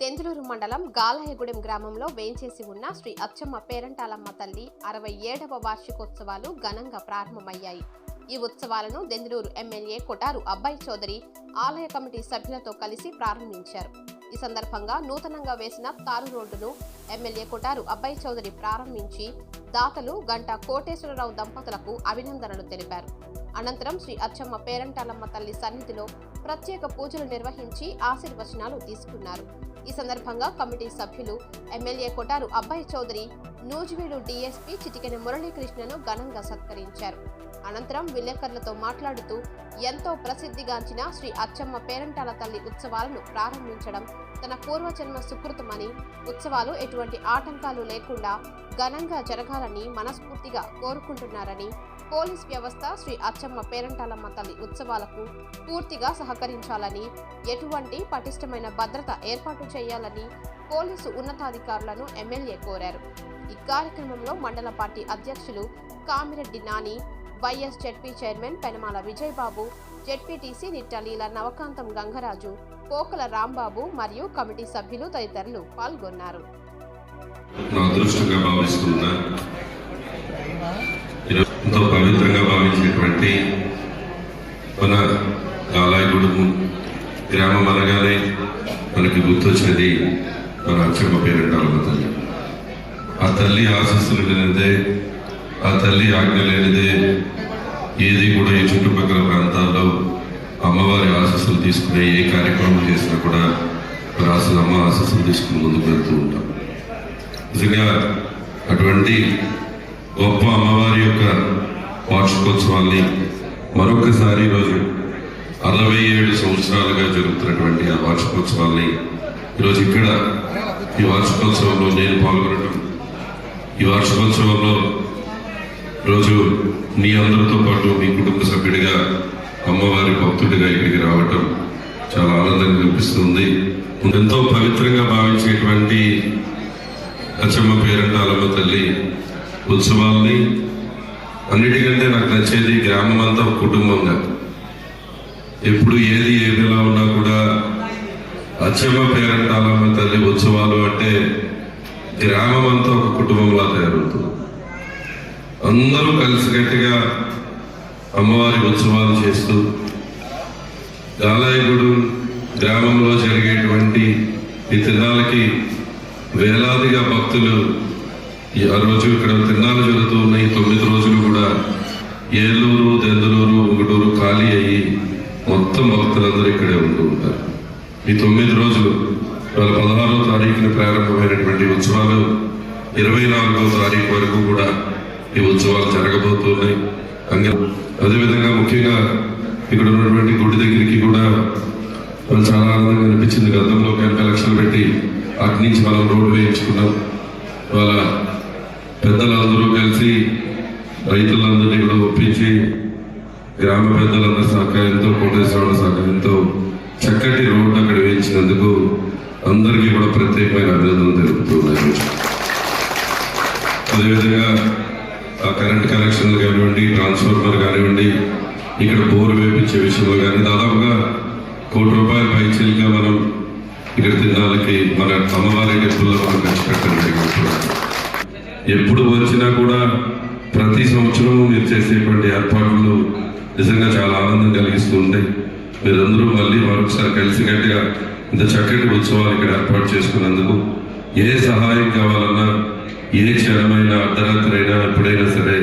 దెందులూరు మండలం గాలయగూడెం గ్రామంలో వేంచేసి ఉన్న శ్రీ అచ్చమ్మ పేరంటాలమ్మ తల్లి అరవై ఏడవ వార్షికోత్సవాలు ఘనంగా ప్రారంభమయ్యాయి. ఈ ఉత్సవాలను దెందులూరు ఎమ్మెల్యే కొటారు అబ్బాయి చౌదరి ఆలయ కమిటీ సభ్యులతో కలిసి ప్రారంభించారు. ఈ సందర్భంగా నూతనంగా వేసిన తారు రోడ్డును ఎమ్మెల్యే కొటారు అబ్బాయి చౌదరి ప్రారంభించి దాతలు గంట కోటేశ్వరరావు దంపతులకు అభినందనలు తెలిపారు. అనంతరం శ్రీ అచ్చమ్మ పేరంటాలమ్మ తల్లి సన్నిధిలో ప్రత్యేక పూజలు నిర్వహించి ఆశీర్వచనాలు తీసుకున్నారు. ఈ సందర్భంగా కమిటీ సభ్యులు ఎమ్మెల్యే కొటారు అబ్బాయి చౌదరి నూజివీడు డీఎస్పీ చిటికెన మురళీకృష్ణను ఘనంగా సత్కరించారు. అనంతరం విలేకరులతో మాట్లాడుతూ ఎంతో ప్రసిద్ధిగాంచిన శ్రీ అచ్చమ్మ పేరంటాల తల్లి ఉత్సవాలను ప్రారంభించడం తన పూర్వజన్మ సుకృతమని ఉత్సవాలు ఎటువంటి ఆటంకాలు లేకుండా ఘనంగా జరగాలని మనస్ఫూర్తిగా కోరుకుంటున్నారని పోలీస్ వ్యవస్థ శ్రీ అచ్చమ్మ పేరంటాలమ్మ తల్లి ఉత్సవాలకు పూర్తిగా సహకరించాలని ఎటువంటి పటిష్టమైన భద్రత ఏర్పాటు చేయాలని పోలీసు ఉన్నతాధికారులను ఎమ్మెల్యే కోరారు. ఈ కార్యక్రమంలో మండల పార్టీ అధ్యక్షులు Kamireddy Nani vice ZP chairman Penamala Vijayababu ZPTC Nittaleela Navakantham Gangaraju Pokala Rambabu మరియు కమిటీ సభ్యులు తదితరులు పాల్గొన్నారు. నా అదృష్టంగా భావిస్తున్నా ఎంతో పవిత్రంగా భావించినటువంటి మన గాలాయగూడెము గ్రామం అనగానే మనకి గుర్తొచ్చినది మన అచ్చమ్మ పేరంటాలమ్మ తల్లి తల్లి ఆశస్సులు లేనిదే ఆ తల్లి ఆజ్ఞ లేనిదే ఏది కూడా ఈ చుట్టుపక్కల ప్రాంతాల్లో అమ్మవారి ఆశస్సులు తీసుకునే ఏ కార్యక్రమం చేసినా కూడా మరి అసలు అమ్మ ఆశస్సులు తీసుకుని ముందుకు వెళ్తూ ఉంటాం. నిజంగా అటువంటి గొప్ప అమ్మవారి యొక్క వార్షికోత్సవాన్ని మరొకసారి ఈరోజు అరవై ఏడు సంవత్సరాలుగా జరుగుతున్నటువంటి ఆ వార్షికోత్సవాల్ని ఈరోజు ఇక్కడ ఈ వార్షికోత్సవంలో నేను పాల్గొనడం ఈ వార్షికోత్సవంలో రోజు మీ అందరితో పాటు మీ కుటుంబ సభ్యుడిగా అమ్మవారి భక్తుడిగా ఇక్కడికి రావటం చాలా ఆనందంగా అనిపిస్తుంది. ఎంతో పవిత్రంగా భావించేటువంటి అచ్చమ్మ పేరంటాలమ్మ తల్లి ఉత్సవాల్ని అన్నిటికంటే నాకు నచ్చేది గ్రామం అంతా కుటుంబంగా. ఎప్పుడు ఏది ఏదిలా ఉన్నా కూడా అచ్చమ్మ పేరంటాలమ్మ తల్లి ఉత్సవాలు అంటే గ్రామం అంతా ఒక కుటుంబంలా తయారవుతుంది. అందరూ కలిసికట్టుగా అమ్మవారి ఉత్సవాలు చేస్తూ గాలాయకుడు గ్రామంలో జరిగేటువంటి ఈ తిరణాలకి వేలాదిగా భక్తులు ఈ ఆ రోజు ఇక్కడ తిరణాలు జరుగుతూ ఉన్నాయి. తొమ్మిది రోజులు కూడా ఏలూరు దెందలూరు ఒకటూరు ఖాళీ అయ్యి మొత్తం భక్తులందరూ ఇక్కడే ఉంటూ ఉంటారు. ఈ తొమ్మిది రోజులు ఇవాళ పదహారో తారీఖున ప్రారంభమైనటువంటి ఉత్సవాలు ఇరవై నాలుగో తారీఖు వరకు కూడా ఈ ఉత్సవాలు జరగబోతున్నాయి అంగే అదేవిధంగా ముఖ్యంగా ఇక్కడ ఉన్నటువంటి గుడి దగ్గరికి కూడా మనం చాలా ఆనందంగా అనిపించింది. గతంలో ఒక ఎనభై లక్షలు పెట్టి అటు నుంచి మనం రోడ్డు వేయించుకున్నాం. ఇవాళ పెద్దలందరూ కలిసి రైతులందరినీ కూడా ఒప్పించి గ్రామ పెద్దలందరి సహకారంతో కోటేశ్వరుల సహకారంతో చక్కటి రోడ్డు అక్కడ వేయించినందుకు అందరికీ కూడా ప్రత్యేకమైన అభినందనలు తెలుపుతున్నాను. అదేవిధంగా ఆ కరెంట్ కనెక్షన్లు కానివ్వండి ట్రాన్స్ఫార్మర్ కానివ్వండి ఇక్కడ బోర్ వేపించే విషయంలో కానీ దాదాపుగా కోటి రూపాయల పైచీలుగా మనం ఇక్కడ తినడానికి మన అమ్మవారి టెంపుల్లో మనం ఖర్చు పెట్టడం ఎప్పుడు వచ్చినా కూడా ప్రతి సంవత్సరం మీరు చేసేటువంటి ఏర్పాట్లు నిజంగా చాలా ఆనందం కలిగిస్తూ ఉంటాయి. మీరందరూ మళ్ళీ మరొకసారి కలిసి గట్టిగా ఇంత చక్కటి ఉత్సవాలు ఇక్కడ ఏర్పాటు చేసుకున్నందుకు ఏ సహాయం కావాలన్నా ఏ క్షణమైన అర్ధరాత్రి అయినా ఎప్పుడైనా సరే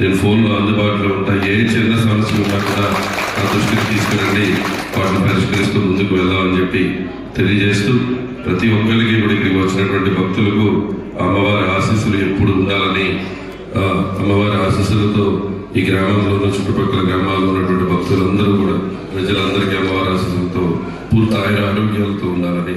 నేను ఫోన్లో అందుబాటులో ఉంటా ఏ చిన్న సమస్య ఉన్నా కూడా నా దృష్టికి తీసుకురండి. వాటిని పరిష్కరిస్తూ ముందుకు వెళ్దామని చెప్పి తెలియజేస్తూ ప్రతి ఒక్కరికి కూడా ఇక్కడికి వచ్చినటువంటి భక్తులకు అమ్మవారి ఆశీస్సులు ఎప్పుడు ఉండాలని అమ్మవారి ఆశీస్సులతో ఈ గ్రామంలో ఉన్న చుట్టుపక్కల గ్రామాల్లో ఉన్నటువంటి భక్తులందరూ కూడా ప్రజలందరికీ అమ్మవారి ఆశీస్సులతో పూర్తి ఆయన ఆరోగ్యాలతో ఉండాలని